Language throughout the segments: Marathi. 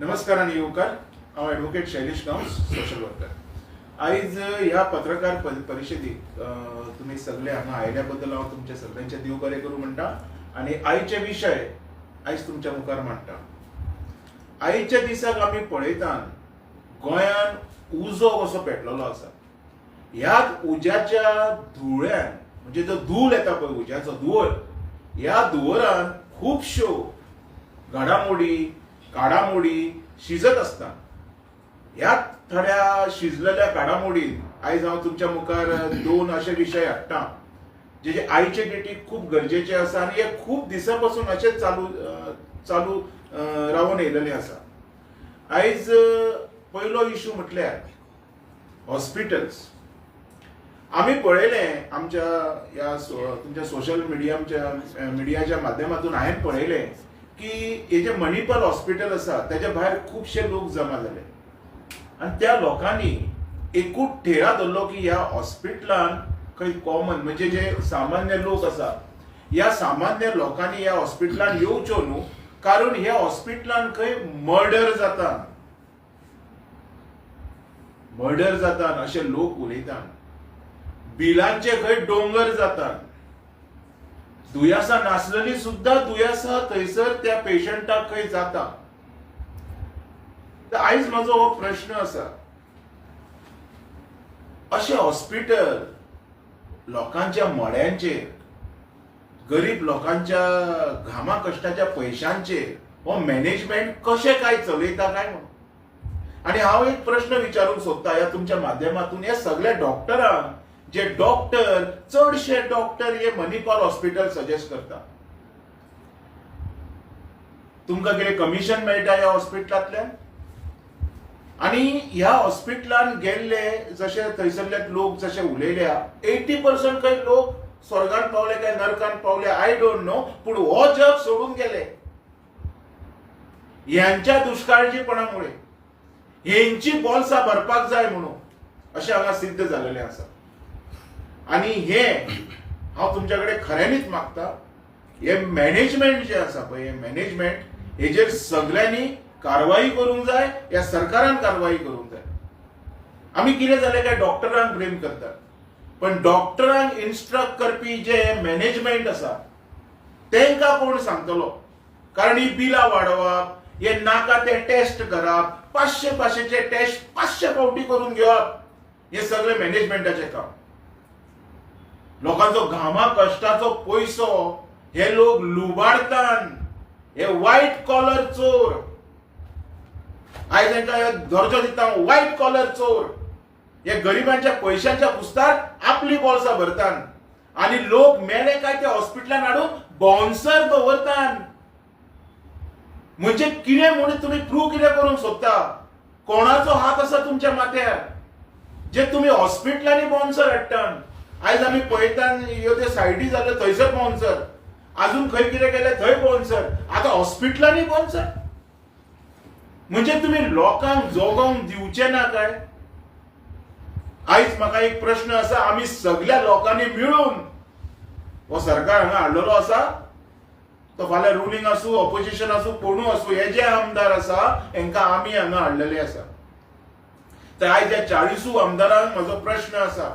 नमस्कार आणि येवकार. हांव advocate Shailesh Gawas social worker आयज ह्या पत्रकार प- परिशदेक तुम्ही सगळे हांगा आयल्या बद्दल हांव तुमच्या सगळ्यांचे देव बरें करूं म्हणटा आणि आयचे विशय आयज तुमच्या मुखार मांडटा आयच्या दिसाक आमी पळयता गोंयान उजो कसो पेटलेलो आसा. ह्याच उज्याच्या धुळ्यान म्हणजे जो धूळ येता पळय उज्याचो धुवर ह्या धुवरान खुबश्यो घडामोडी काडामोडी शिजत असतात. ह्या थोड्या शिजलेल्या घडामोडीन आयज हांव तुमच्या मुखार दोन अशे विशय हाडटा जे जे आयचे डेटीक खूप गरजेचे आसा आणि हे खूप दिसा पासून अशेच चालू चालू अं, रावून येयलेले आसा आयज पहिलो पयलो इशू म्हटल्यार हॉस्पिटल्स आम्ही पळयलें आमच्या या सो- तुमच्या सोशल मिडियाच्या मिडियाच्या माध्यमातून हांवें पळयलें की हे जे मणिपाल हॉस्पिटल आसा त्याच्या भायर खुबशे लोक जमा जाले आणि त्या लोकांनी एकूच ठेरा धरलो की ह्या हॉस्पिटलान खंय कॉमन म्हणजे जे सामान्य लोक आसा ह्या सामान्य लोकांनी ह्या हॉस्पिटलान येवच्यो न्हू कारण ह्या हॉस्पिटलान खंय मर्डर जाता. मर्डर जाता असे लोक उलयतात. बिलांचे खंय डोंगर जातात. दुयेंसां नासलेली सुद्धा दुयेंसां थंयसर त्या पेशंटाक खंय जाता. तर आयज म्हजो हो प्रश्न आसा अशें हॉस्पिटल लोकांच्या मळ्यांचेर गरीब लोकांच्या घामा कश्टाच्या पयशांचेर हो मॅनेजमेंट कशें काय चलयता काय म्हणून? आणि हांव एक प्रश्न विचारूंक सोदता ह्या तुमच्या माध्यमातून हे सगळ्या डॉक्टरांक जे डॉक्टर चडशे डॉक्टर हे मणिपाल हॉस्पिटल सजेस्ट करता तुमकां कितें कमिशन मेळटा ह्या हॉस्पिटलांतल्यान? आणि ह्या हॉस्पिटलान गेल्ले जशे थंयसरले लोक जशे उलयल्या एटी पर्संट काही लोक स्वर्गात पावले काय नरकांत पावले आय डोंट नो पूण हो जग सोडून गेले. ह्यांच्या दुष्काळजीपणामुळे हेंची बॉल्सा भरपाक जाय म्हणून अशें हांगा सिद्ध झालेले आसा आणि हे हांव तुमच्याकडे खऱ्यांनीच मागता हे मॅनेजमेंट जे आसा पळय हे मॅनेजमेंट हेजेर सगळ्यांनी कारवाई करूंक जाय या सरकारान कारवाई करूंक जाय. आमी कितें जालें काय डॉक्टरांक ब्लेम करतात. पण डॉक्टरांक इन्स्ट्रक्ट करपी जे मॅनेजमेंट आसा तेंकां कोण सांगतलो? कारण ही बिलां वाडोवप हे नाका ते टेस्ट करप पाचशे पाचशेचे टेस्ट पाचशे फावटी करून घेवप. हे सगळे मॅनेजमेंटाचे काम. लोकांचो घामा कश्टाचो पयसो हे लोक लुबाडतात. हे वायट कॉलर चोर. आयज तांकां एक दर्जो दिता हांव, वायट कॉलर चोर. हे गरिबांच्या पयशांच्या पुस्तार आपली बॉल्सां भरतात. आणि लोक मेले काय ते हॉस्पिटलान हाडून बाउन्सर दवरतात. म्हणजे कितें म्हणून तुम्ही प्रूव कितें करूंक सोदता कोणाचो हात आसा तुमच्या माथ्यार जे तुम्ही हॉस्पिटलांनी बाउन्सर हाडटात आयज आमी पळयता ह्यो ते सायडी जाल्यो थंयसर बाउन्सर अजून खंय कितें केलें थंय बाउन्सर आतां हॉस्पिटलांनी बाउन्सर म्हणजे तुम्ही लोकांक जगोवंक दिवचे ना काय? आयज म्हाका एक प्रश्न आसा आमी सगळ्या लोकांनी मिळून हो सरकार हांगा हाडलेलो आसा तो फाल्यां रुलींग आसूं ऑपोजिशन आसूं कोणू आसूं हे जे आमदार आसा हांकां आमी हांगा हाडलेले आसा तर आयज ह्या चाळीसू आमदारांक म्हजो प्रश्न आसा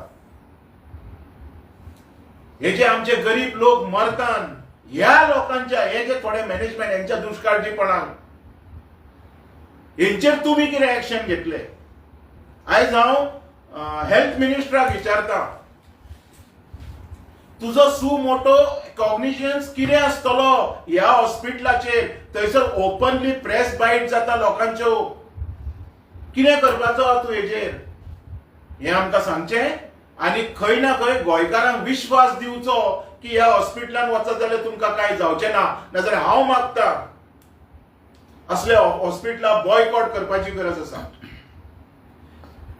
हे जे आमचे गरीब लोक मरतात ह्या लोकांच्या हे जे थोडे मॅनेजमेंट यांच्या दुष्काळजीपणान हेंचेर तुम्ही कितें एक्शन घेतले? आयज हांव हेल्थ मिनिस्टराक विचारता. तुजो सू मोटो कॉग्निशन्स कितें आसतलो ह्या हॉस्पिटलाचेर थंयसर ओपनली प्रेस बायट जाता लोकांच्यो कितें करपाचो आहा तूं हेजेर हें आमकां सांगचें? आनी खंय ना खंय गोंयकारांक विश्वास दिवचो की ह्या हॉस्पिटलान वचत जाल्यार तुमकां कांय जावचें ना. नाजाल्यार हांव मागता. असल्या हॉस्पिटला बॉयकॉट करपाची गरज आसा.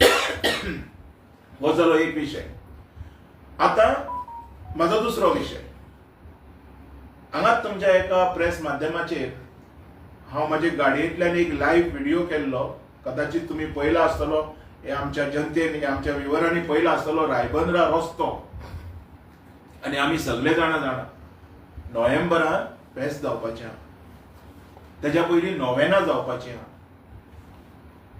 हो जालो एक विशय आता म्हजो दुसरो विशय हांगाच तुमच्या एका प्रेस माध्यमाचेर हांव म्हाजे गाडयेंतल्यान एक लायव्ह व्हिडिओ केल्लो. कदाचित तुम्ही पयला आसतलो. हे आमच्या जनतेनी आमच्या विवरांनी पहिला आसतलो रायबंद्रा रस्तो आणि आम्ही सगळे जाणा जाणा नोव्हेंबरान फेस्त जावपाचें आहा तेज्या पयलीं नोवेना जावपाचीं आहा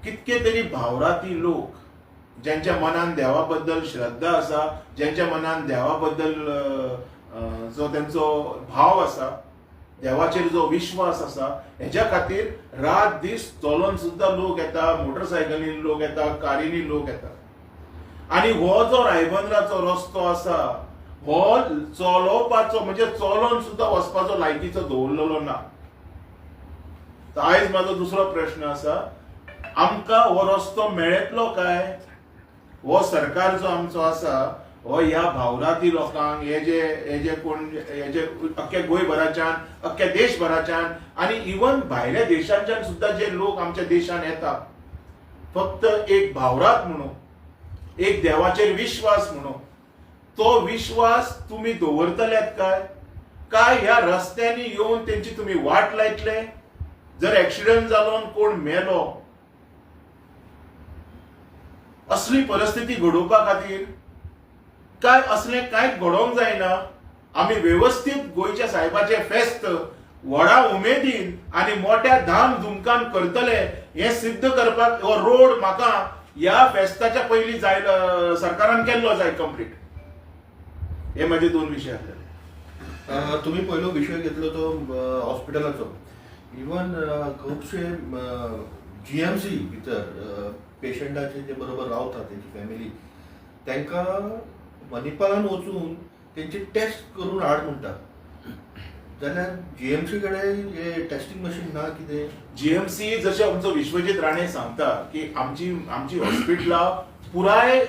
कितके तरी भावराती लोक ज्यांच्या मनान देवा बद्दल श्रद्धा आसा ज्यांच्या मनान देवा बद्दल जो त्यांचो भाव आसा देवाचेर जो विश्वास आसा हेच्या खातीर रात दीस चलोन सुद्दां लोक येता मोटरसायकलीन लोक येता कारीनी लोक येता. आनी हो जो रायबंदराचो रस्तो आसा हो चलोवपाचो म्हणजे चलोन सुद्दां वचपाचो लायकीचो दवरलेलो ना. आयज म्हाजो दुसरो प्रश्न आसा आमकां हो रस्तो मेळतलो काय? हो सरकार जो आमचो आसा हो ह्या भावराती लोकांक हे जे हे जे कोण हे जे अख्ख्या गोंयभराच्यान अख्ख्या देशभराच्यान आनी इवन भायल्या देशांच्यान सुद्दां जे लोक आमच्या देशान येता फक्त एक भावरात म्हणून एक देवाचेर विश्वास म्हणून तो विश्वास तुम्ही दवरतल्यात काय? काय ह्या रस्त्यांनी येवन तेंची तुम्ही वाट लायतले? जर ऍक्सिडेंट जालो कोण मेलो असली परिस्थिती घडोवपा खातीर काय असले काय घडोवंक जायना आमी व्यवस्थीत गोंयच्या साहेबाचे फेस्त व्हडा उमेदीन आणि मोठ्या धाम धुमकान करतले हे सिद्ध करपाक हो रोड म्हाका ह्या फेस्ताच्या पयलीं जाय सरकारान केल्लो जाय कंप्लीट हे माझे दोन विशय आसले तुम्ही पहिलो विषय घेतलो तो हॉस्पिटलाचो. इवन खुबशे जीएमसी भितर पेशंटाचे जे बरोबर रावता तेजी फॅमिली तांकां मणिपालान वचून तेंची टेस्ट करून हाड म्हणटात जाल्यार जीएमसी कडेन हे टेस्टिंग मशीन ना कितें जीएमसी जसे आमचो विश्वजीत राणे सांगता की आमची आमची हॉस्पिटलां पुराय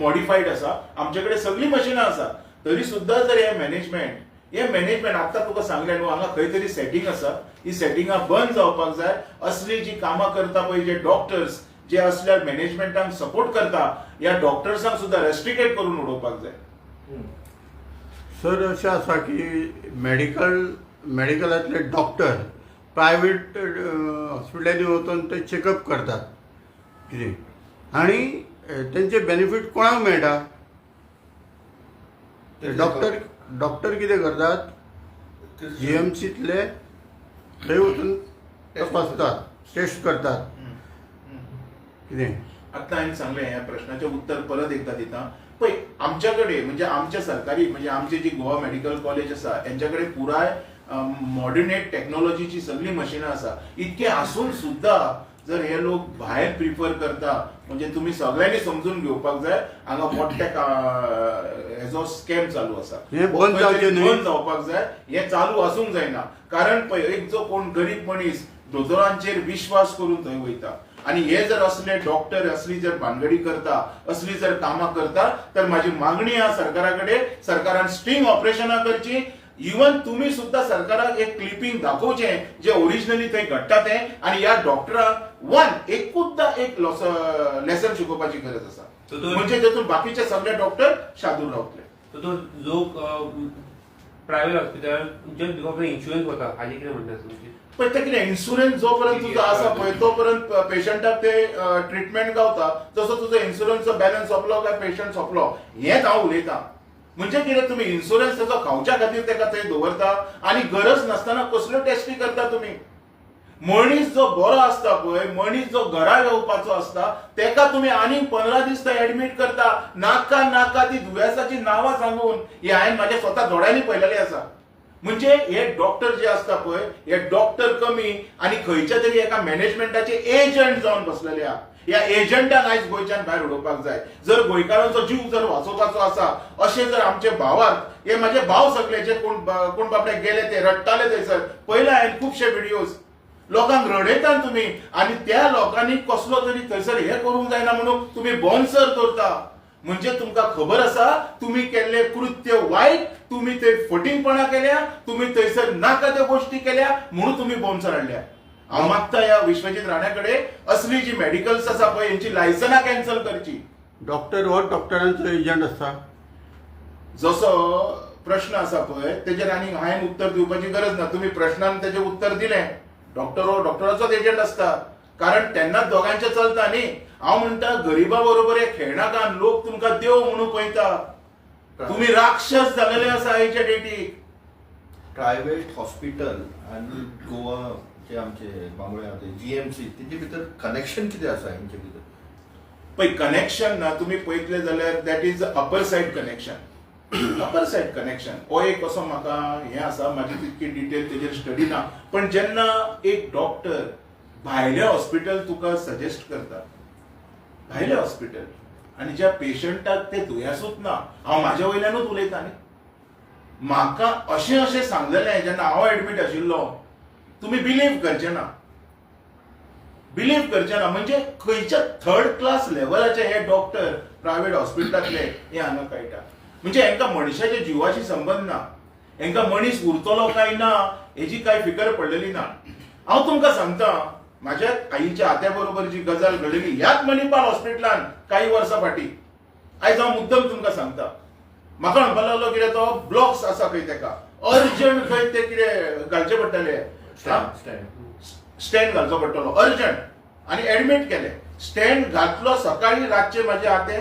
मॉडिफाईड आसा आमचे कडेन सगळी मशिनां आसा तरी सुद्दां जर हे मॅनेजमेंट हे मॅनेजमेंट आतां तुका सांगलें न्हू हांगा खंय तरी सेटिंग आसा ही सेटिंगां बंद जावपाक जाय. असली जी कामां करता पळय जे डॉक्टर्स जे असल्या मॅनेजमेंटाक सपोर्ट करता ह्या डॉक्टर्सांक सुद्दां रेस्ट्रिकेट करून उडोवपाक जाय. सर अशें आसा की मेडिकल मेडिकलांतले डॉक्टर प्रायवेट हॉस्पिटलांनी वचून ते चेकअप करतात. कितें? आनी तेंचे बेनिफीट कोणाक मेळटा? ते डॉक्टर डॉक्टर कितें करतात? जी एम सीतले थंय वचून तपासतात टेस्ट करतात. कितें आता हांवें सांगलें ह्या प्रश्नाचें उत्तर परत एकदा दिता. पळय आमच्याकडे म्हणजे आमच्या सरकारी म्हणजे आमचे जी गोवा मेडिकल कॉलेज आसा यांच्याकडे पुराय मॉडर्नेट टेक्नॉलॉजीची सगळी मशिनां आसा इतके आसून सुद्धा जर हे लोक भायर प्रिफर करता म्हणजे तुम्ही सगळ्यांनी समजून घेवपाक जाय हांगा मोठे हेजो स्कॅम चालू आसा हे बंद जावपाक जाय हे चालू आसूंक जायना. कारण पळय एक जो कोण गरीब मनीस दोतोरांचेर विश्वास करून थंय वयता. आणि हे जर असले डॉक्टर असली जर भानगडी करता असली जर कामां करता तर माझी मागणी आहा सरकाराकडे सरकारान स्ट्रिंग ऑपरेशनां करची. इवन तुम्ही सुद्धा सरकाराक एक क्लिपिंग दाखोवचें जे ओरिजिनली थंय घडटा तें आणि ह्या डॉक्टराक वन एकूचदा एक लेसन शिकोवपाची गरज आसा म्हणजे तेतून बाकीचे सगळे डॉक्टर शादूर रावतले. जो प्रायव्हेट हॉस्पिटल जे इन्शुरन्स होता हाजी कितें म्हणटा पण ते कितें इन्शुरन्स जोपर्यंत तुजो आसा पळय तोपर्यंत पेशंटाक ते ट्रिटमेंट गावता जसो तुजो इन्शुरन्सचो बॅलन्स सोंपलो काय पेशंट सोंपलो हेच हांव उलयतां म्हणजे कितें तुमी इन्शुरन्स ताचो खावच्या खातीर ताका थंय दवरता? आनी गरज नासतना कसल्यो टेस्टी करता तुमी मनीस जो बरो आसता पळय मनीस जो घरा येवपाचो आसता तेका तुमी आनीक पंदरा दीस थंय एडमीट करता? नाका नाका ती दुयेंसाची नांवां सांगून हे हांवें म्हाज्या स्वता दोळ्यांनी पळयलेली आसा म्हणजे हे डॉक्टर जे असता पळय हे डॉक्टर कमी आणि खंयच्या तरी एका मॅनेजमेंटाचे एजंट जावन बसलेले आहा ह्या एजंटाक आयज गोंयच्यान भायर उडोवपाक जाय. जर गोंयकारांचो जीव जर वाचोवपाचो आसा अशें जर आमचे भावांत हे म्हाजे भाव सगळे जे कोण कोण बाबडे गेले ते रडटाले थंयसर पयले हांवें खुबशे व्हिडिओज लोकांक रडयता तुम्ही आणि त्या लोकांनी कसलो तरी थंयसर हे करूंक जायना म्हणून तुम्ही बॉन्सर करता. म्हणजे तुमकां खबर आसा तुम्ही केल्ले कृत्य वाईट तुम्ही ते फटींगपणा केल्या तुम्ही थंयसर नाका त्या गोष्टी केल्या म्हणून तुम्ही बॉन्सर हाडल्या हांव मागता या विश्वजीत राण्याकडे असली जी मेडिकल्स आसा पळय यांची लायसनां कॅन्सल करची. डॉक्टर हो डॉक्टरांचो एजंट आसता जसो प्रश्न आसा पळय तेजेर आनी हांवें उत्तर दिवपाची गरज ना तुम्ही प्रश्नान तेजें उत्तर दिलें. डॉक्टर हो डॉक्टराचोच एजंट आसता कारण तेन्नाच दोगांचें चलता न्ही हांव म्हणटा गरिबा बरोबर हे खेळनाका लोक तुमकां देव म्हणून पळयता. तुम्ही राक्षस जालेले आसा आयच्या डेटीक प्रायव्हेट हॉस्पिटल आनी गोवा जे आमचे बांगोळ्या जीएमसी तेजे भितर कनेक्शन कितें आसा हेंचे भितर? पळय कनेक्शन ना तुम्ही पळयतले जाल्यार that is upper side connection upper side connection हो एक असो म्हाका हें आसा म्हाजी तितकी डिटेल तेजेर स्टडी ना. पण जेन्ना एक डॉक्टर भायले हॉस्पिटल तुका सजेस्ट करता भायले हॉस्पिटल. आनी ज्या पेशंटाक ते दुयेंसूच ना हांव म्हाज्या वयल्यानूच उलयता न्ही. म्हाका अशें अशें सांगलेलें जेन्ना हांव एडमीट आशिल्लो तुमी बिलीव करचे ना. बिलीव करचे ना म्हणजे खंयच्या थर्ड क्लास लेवलाचे हे डॉक्टर प्रायव्हेट हॉस्पिटलांतले हे हांगा कळटा. म्हणजे हांकां मनशाच्या जिवाशी संबंध ना. हांकां मनीस उरतलो काय ना हेजी कांय फिकर पडलेली ना. हांव तुमकां सांगता म्हाज्या आईच्या आत्या बरोबर जी गजाल घडली ह्याच मणिपाल हॉस्पिटलान काही वर्सां फाटीं आयज हांव मुद्दम तुमकां सांगता म्हाका म्हणपाक लागलो कितें तो ब्लॉक्स आसा खंय तेका. अर्जंट खंय ते कितें घालचे पडटले? स्टँड स्टँड घालचो पडटलो अर्जंट आनी एडमीट केले. स्टँड घातलो सकाळी रातचे म्हाजे आते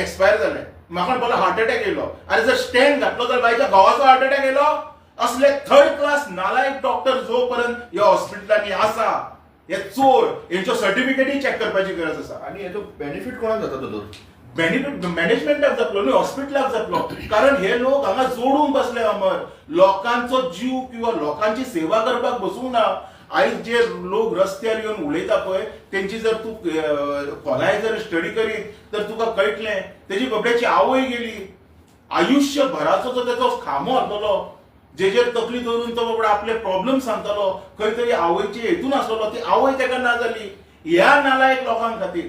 एक्सपायर जाले म्हाका म्हणपाक हार्ट अटॅक येयलो. आनी जर स्टँड घातलो जाल्यार बायच्या घोवाचो हार्ट अटॅक येयलो. असले थर्ड क्लास नालायक डॉक्टर जो पर्यंत ह्या हॉस्पिटलांनी आसा हे चोर हेंच्यो सर्टिफिकेटी चॅक करपाची गरज आसा आनी हेजो बेनिफीट कोणाक जाता तो? तर बेनिफीट मॅनेजमेंटाक जातलो न्ही हॉस्पिटलाक जातलो कारण हे लोक हांगा जोडून बसले अमर. लोकांचो जीव किंवा लोकांची सेवा करपाक बसूंक ना. आयज जे लोक रस्त्यार येवन उलयता पळय तेंची जर तूं खोलाय जर स्टडी करीत तर तुका कळटलें. तेजी बाबड्याची आवय गेली. आयुष्यभराचो जो तेचो खामो आसलोलो जेजेर तकली धरून तो बाबडो आपले प्रॉब्लेम सांगतालो खंय तरी आवयचे हेतून आसलोलो ती आवय तेका ना जाली ह्या नालायक लोकां खातीर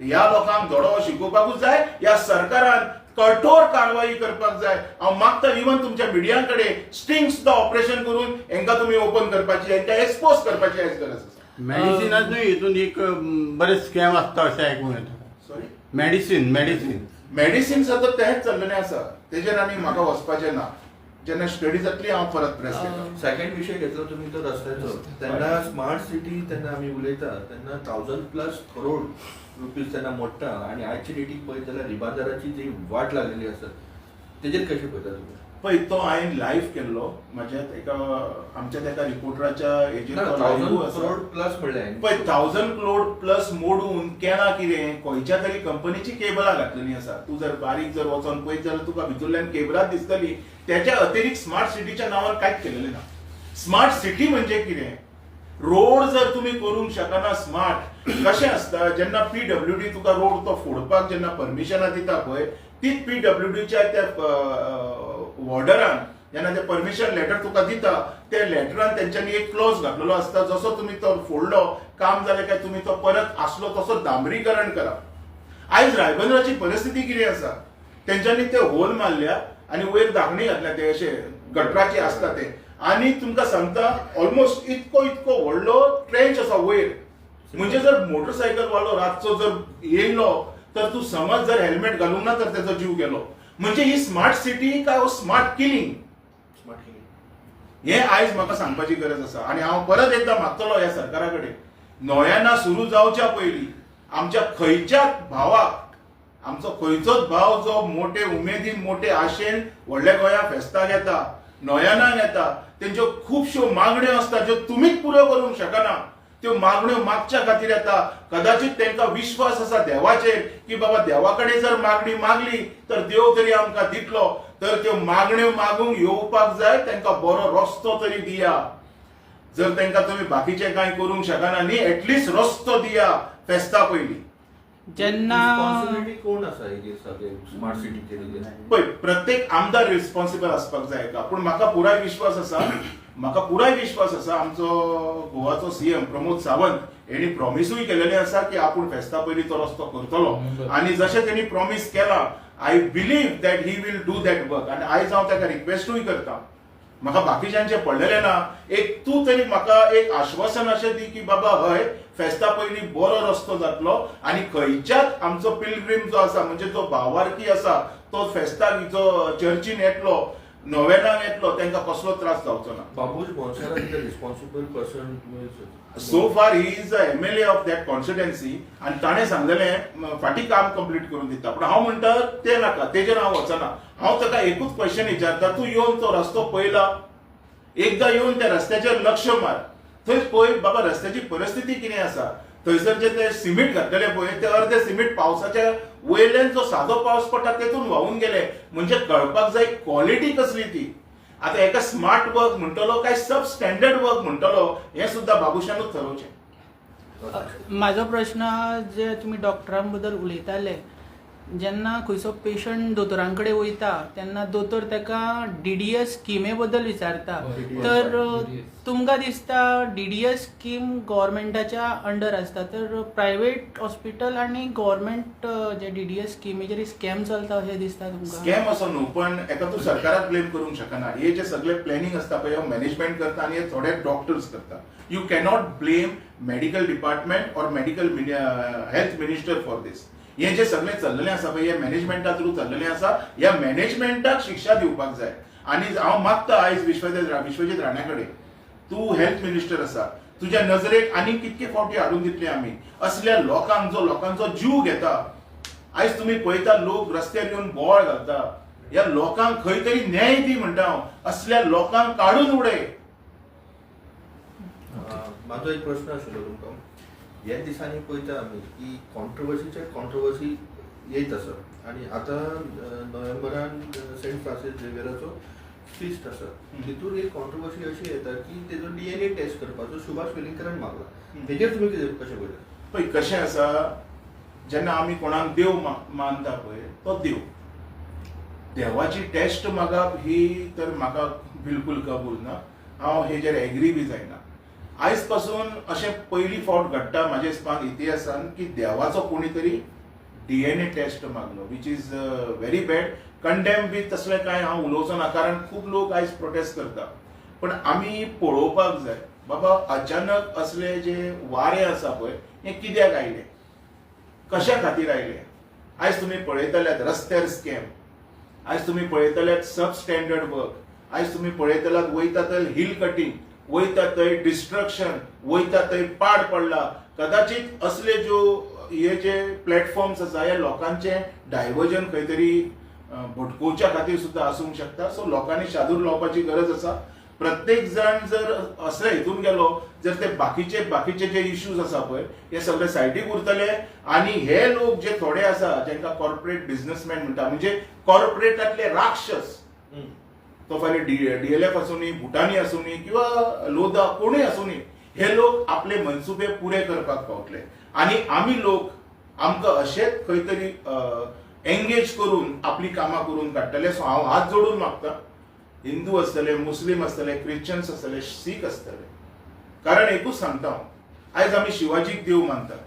ह्या लोकांक धडो शिकोवपाकूच जाय ह्या सरकारान कठोर कारवाई करपाक जाय. हांव मागता इवन तुमच्या मिडियांकडे स्टिंग सुद्धा ऑपरेशन करून हांकां तुमी ओपन करपाची हांकां एक्सपोज करपाची आयज गरज आसा मेडिसिनात न्हू हितून एक बरे स्कॅम आसता अशें आयकूंक येता सॉरी मेडिसीन मेडिसीन. मेडिसिन सतत तेच चल्लेलें आसा तेजेर आनी म्हाका वचपाचें ना. जेन्ना स्टडी जातली हांव परत प्रेस सेकंड विषय घेतलो तुम्ही तो रस्त्याचो तेन्ना स्मार्ट सिटी तेन्ना आमी उलयता तेन्ना थावजंड प्लस करोड रुपीज तेन्ना मोडटा आनी आयचे डेटीक पळयत जाल्यार रिबाजाराची जी वाट लागलेली आसा तेजेर कशें पळयता तुमी पळय तो हांवें लायव्ह केल्लो. म्हाज्या एका आमच्या तेका रिपोर्टराच्या हेजेर. करोड प्लस म्हणलें हांवें. पळय थावजंड क्रोड प्लस मोडून केला कितें खंयच्या तरी कंपनीची केबलां घातलेली आसा तूं जर बारीक जर वचोन पळयत जाल्यार तुका भितरल्यान केबलां दिसतली त्याच्या अतिरिक्त स्मार्ट सिटीच्या नावावर काय केलेलें ना स्मार्ट सिटी म्हणजे कितें रोड जर तुम्ही करूंक शकना स्मार्ट कशें आसता जेन्ना पीडब्ल्यूडी तुका रोड तो फोडपाक जेन्ना परमिशनां दिता पळय तीच पीडब्ल्यूडीच्या त्या वॉर्डरान जेन्ना ते परमिशन लेटर तुका दिता. त्या लेटरान तेंच्यांनी एक क्लॉज घातलेलो आसता जसो तुमी तो फोडलो काम जालें काय तुमी तो परत आसलो तसो डांबरीकरण करा. आयज रायबंदराची परिस्थिती कितें आसा तेंच्यांनी ते होल मारल्या आनी वयर धाकणी घातल्या ते अशे गटराचे आसता ते. आनी तुमकां सांगता ऑलमोस्ट इतको इतको व्हडलो ट्रेंच आसा वयर म्हणजे जर मोटरसायकल वालो रातचो जर येयलो तर तूं समज जर हेल्मेट घालूंक ना तर तेचो जीव गेलो. म्हणजे ही स्मार्ट सिटी काय स्मार्ट किलिंग स्मार्ट सिटी हे आयज म्हाका सांगपाची गरज आसा आनी हांव परत एकदां मागतलो ह्या सरकारा कडेन नोयाना सुरू जावच्या पयलीं आमच्या खंयच्याच भावाक आमचो खंयचोच भाव जो मोठे उमेदीन मोठे आशेन व्हडल्या गोंया फेस्ताक येता नोयानान येता तेंच्यो खुबश्यो मागण्यो आसता ज्यो तुमीच पुरो करूंक शकना. त्यो मागण्यो मागच्या खातीर येता. कदाचित तांकां विश्वास आसा देवाचेर की बाबा देवा कडेन जर मागणी मागली तर देव तरी आमकां दितलो तर त्यो मागण्यो मागूंक येवपाक जाय तांकां बरो रस्तो तरी दिया. जर तांकां तुमी बाकीचें कांय करूंक शकना न्ही एटलिस्ट रस्तो दिया फेस्ता पयलीं. जेन्ना रिस्पॉन्सिबिलिटी कोण सगळे स्मार्ट सिटीचेर पळय प्रत्येक आमदार रिस्पॉन्सिबल आसपाक जाय का? पूण म्हाका पुराय विश्वास आसा म्हाका पुराय विश्वास आसा आमचो गोवाचो सीएम प्रमोद सावंत हेणी प्रॉमिसूय केलेलें आसा की आपूण फेस्ता पयलीं तो रस्तो करतलो. आनी जशें तेणी प्रॉमिस केला I believe that he will do that work आनी आयज हांव ताका रिक्वेस्टूय करता. म्हाका बाकीच्यांचे पडलेले ना एक तूं तरी म्हाका एक आश्वासन अशें दी की बाबा हय फेस्ता पयलीं बरो रस्तो जातलो आनी खंयच्याच आमचो पिलग्रीम जो आसा म्हणजे जो भावार्थी आसा तो फेस्ताक जो चर्चीन येतलो नोवेनाक येतलो तांकां कसलो त्रास जावचो ना. Babush बोनसारा responsible person so far he is a M L A of that constituency आनी ताणें सांगलेलें फाटी फाटीं काम कंप्लीट करून दिता पूण हांव म्हणटा तें नाका तेजेर हांव वचना. हांव ताका एकूच क्वेश्चन विचारता तूं येवन तो रस्तो पयला एकदा येवन त्या रस्त्याचेर लक्ष मार. थंय पळय बाबा रस्त्याची परिस्थिती कितें आसा थंयसर जे ते सिमेंट घातलेले पळय ते अर्धे सिमेंट पावसाच्या वयल्यान जो सादो पावस पडटा तेतून व्हांवून गेले. म्हणजे कळपाक जाय क्वॉलिटी कसली ती? आता एका स्मार्ट वर्क म्हणटलो काय सब स्टँडर्ड वर्क म्हणटलो हे सुद्धा बाबुशानूच ठरोवचें म्हाजो प्रश्न जे तुमी डॉक्टरां बद्दल उलयताले जेन्ना खंयचो पेशंट दोतोरां कडेन वयता तेन्ना दोतोर ताका डी डी एस स्किमे बद्दल विचारता. DDS. तर तुमकां दिसता डी डी एस स्कीम गव्हर्मेंटाच्या अंडर आसता तर प्रायवेट हॉस्पिटल आनी गव्हर्मेंट जे डी डी एस स्किमीचेर स्कॅम चलता अशें दिसता तुमकां? स्कॅम असो न्हू पण एका तूं सरकाराक ब्लेम करूंक शकना. हे जे सगळे प्लॅनिंग असता पळय हो मॅनेजमेंट करता आणि हे थोडे डॉक्टर्स करता. You cannot blame medical department or medical health minister for this हे जे सगळे चल्लेले आसा पळय हे मॅनेजमेंटा थ्रू चल्लेले आसा ह्या मॅनेजमेंटाक शिक्षा दिवपाक जाय. आणि हांव मागता आयज विश्वजीत रा- विश्वजीत राणे कडेन. तूं हेल्थ मिनिस्टर आसा. तुज्या नजरेक आनी कितके फावटी हाडून दितले आमी? असल्या लोकांक जो लोकांचो जीव घेता. आयज तुम्ही पळयता लोक रस्त्यार येवन बोवाळ घालता. ह्या लोकांक खंय तरी न्याय दी म्हणटा हांव. असल्या लोकांक काडून उडय म्हाजो एक प्रश्न आशिल्लो तुमकां. ह्या दिसांनी पळयता आमी की कॉन्ट्रोवर्सीचे कॉन्ट्रोवर्सी येत आसा आनी आतां नोव्हेंबरान सेंट फ्रांसीस झेवियराचो फिस्ट आसा. तितून एक कॉन्ट्रोवर्सी अशी येता की तेजो डीएनए टेस्ट करपाचो सुभाष वेलिंगकरान मागला. तेजेर तुमी कितें कशें पळयता पळय कशें आसा जेन्ना आमी कोणाक देव मा- मानता पळय तो देव. देवाची टेस्ट मागप ही तर म्हाका बिलकुल कबूल ना. हांव हेजेर एग्री बी जायना. आयजपासून अशें पयली फावट घडटा म्हाज्या हिसपान इतिहासान की देवाचो कोणी तरी DNA test मागलो which is very bad condemn बी तसलें कांय हांव उलोवचो ना कारण खूब लोक आयज प्रोटेस्ट करता पण आमी पळोवपाक जाय. बाबा अचानक असले जे वारे आसा पळय हे कित्याक आयले? कशा खातीर आयले? आयज तुमी पळयतल्यात रस्त्यार स्कॅम आयज तुमी पळयतल्यात सब स्टँडर्ड वर्क आयज तुमी पळयतल्यात वयता तर हिल कटींग वयता थंय डिस्ट्रक्शन वयता थंय पाड पडला. कदाचित असले ज्यो हे जे प्लॅटफॉर्म्स आसा हे लोकांचे डायवर्जन खंय तरी भटकोवच्या खातीर सुद्दां आसूंक शकता. सो लोकांनी शादूर लावपाची गरज आसा प्रत्येक जण जर असल्या हितून गेलो जर ते बाकीचे बाकीचे जे इश्यूज आसा पळय हे सगळे सायडीक उरतले. आणि हे लोक जे थोडे आसा जेंका कॉर्पोरेट बिझनेसमॅन म्हणटा म्हणजे कॉर्पोरेटातले राक्षस. तो फाल्यां डी डीएलएफ आसूनी भुटानी आसूनी किंवा लोदा कोणूय आसूनी हे लोक आपले मनसुबे पुरे करपाक पावतले. आणि आमी लोक आमकां अशेंच खंय तरी एंगेज करून आपली कामां करून काडटले. सो हांव हात जोडून मागता. हिंदू आसतले मुस्लीम आसतले क्रिश्चन्स आसतले सीख आसतले. कारण एकूच सांगता हांव आयज आमी शिवाजीक देव मानतात.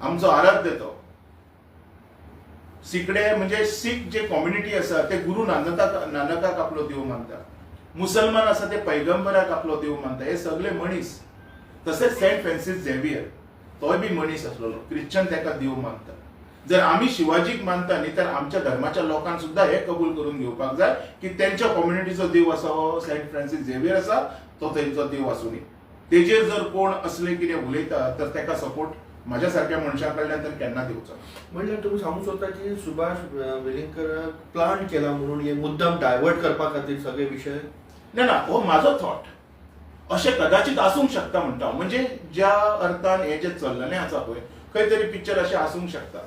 आमचो आराध्य तो. सिकडे म्हणजे सीख जे कॉम्युनिटी आसा ते गुरु नानकाक नानकाक आपलो देव मानता मुसलमान आसा ते पैगंबराक आपलो देव मानता हे सगळे मनीस तसेच सेंट फ्रान्सिस झेवियर तोय बी मनीस आसलेलो क्रिश्चन तेका देव मानता जर आम्ही शिवाजीक मानता न्ही तर आमच्या धर्माच्या लोकांक सुद्धा हे कबूल करून घेवपाक जाय की त्यांच्या कम्युनिटीचो देव आसा हो सेंट फ्रान्सिस झेवियर आसा तो तेंचो देव आसूं तेजेर जर कोण असले कितें उलयता तर तेका सपोर्ट म्हाज्या सारक्या मनशा कडल्यान तर केन्ना दिवचो. म्हणल्यार तुम्ही सांगू सोदता की सुभाष वेलिंगकर प्लान केला म्हणून हे मुद्दाम डायवर्ट करपा खातीर सगळे विशय ना ना हो माझो थॉट अशें कदाचित आसूंक शकता म्हणटा हांव. म्हणजे ज्या अर्थान हे जे चल्ललें आसा पळय खंय तरी पिक्चर अशें आसूंक शकता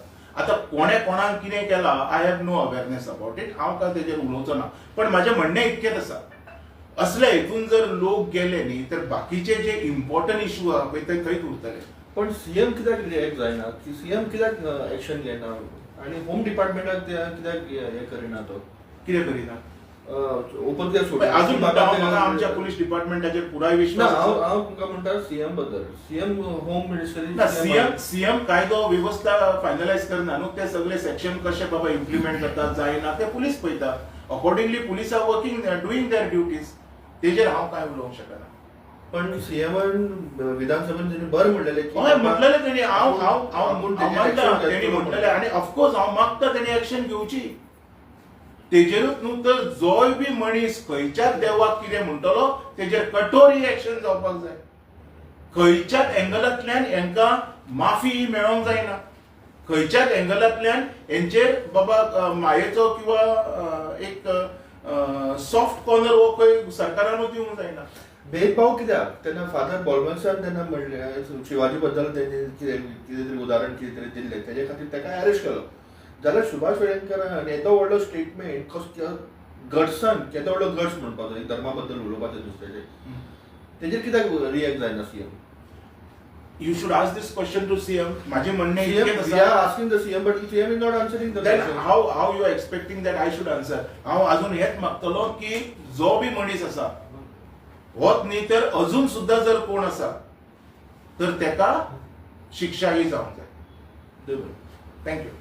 आतां कोणे कोणाक कितें केलां I have no awareness about it हांव काय तेजेर उलोवचो ना? पण म्हाजें म्हणणें इतकेंच आसा असले हितून जर लोक गेले न्ही तर बाकीचे जे इम्पॉर्टंट इश्यू आहा पळय ते थंयच उरतले पण सीएम कित्याक रिएक्ट जायना? की सीएम कित्याक एक्शन घेना आणि होम डिपार्टमेंटाक कित्याक हे करिना तो? कितें करिना? ओपन ते पण अजून म्हाका आमच्या पुलीस डिपार्टमेंटाचेर पुराय ना विश्वास हांव. हांव तुमकां म्हणटा सीएमबद्दल. सीएम होम ना मिनिस्टरी सीएम सीएम कायदो व्यवस्था फायनलायज करना? न्हू ते सगळे सेक्शन कशे बाबा इम्प्लिमेंट करतात जायना? ते पुलीस पळयता accordingly police are working doing their duties तेजेर हांव काय उलोवंक शकना पण सीएमान विधानसभेन तेणी बरें म्हणलेलें की हय म्हटलेले तेणी हांव हांव हांव आपूण action घेतलो म्हटलेले आनी ऑफकोर्स हांव मागता तेणी एक्शन घेवची तेजेरूच न्हू तर जोय बी मनीस खंयच्याच देवाक कितें म्हणटलो तेजेर कठोर एक्शन जावपाक जाय. खंयच्याच एंगलांतल्यान हेंकां माफी मेळोंक जायना. खंयच्याच एंगलांतल्यान हेंचेर बाबा अ, मायेचो किंवा अ, एक सॉफ्ट कॉर्नर हो खंय सरकारानूच दिवंक जायना. भेदभाव कित्याक तेन्ना फादर बॉलमन्सान तेन्ना म्हणलें शिवाजी बद्दल तेणी कितें कितें तरी उदाहरण कितें तरी दिल्लें तेजे खातीर ताका अरेस्ट केलो. जाल्यार सुभाष वेळेंकरान येदो व्हडलो स्टेटमेंट कसो गट्सान केदो व्हडलो गट्स म्हणपाचो एक धर्मा बद्दल उलोवपाचें दुसऱ्याचें. तेजेर कित्याक रिएक्ट जायना CM you should ask this question to CM माझे म्हणणे आसा asking the CM but CM is not answering the then how how you are expecting that I should answer हांव अजून हेच मागतलो की जो बी मनीस आसा होच न्ही तर अजून सुद्धा जर कोण आसा तर तेका शिक्षा ही जावंक जाय थँक्यू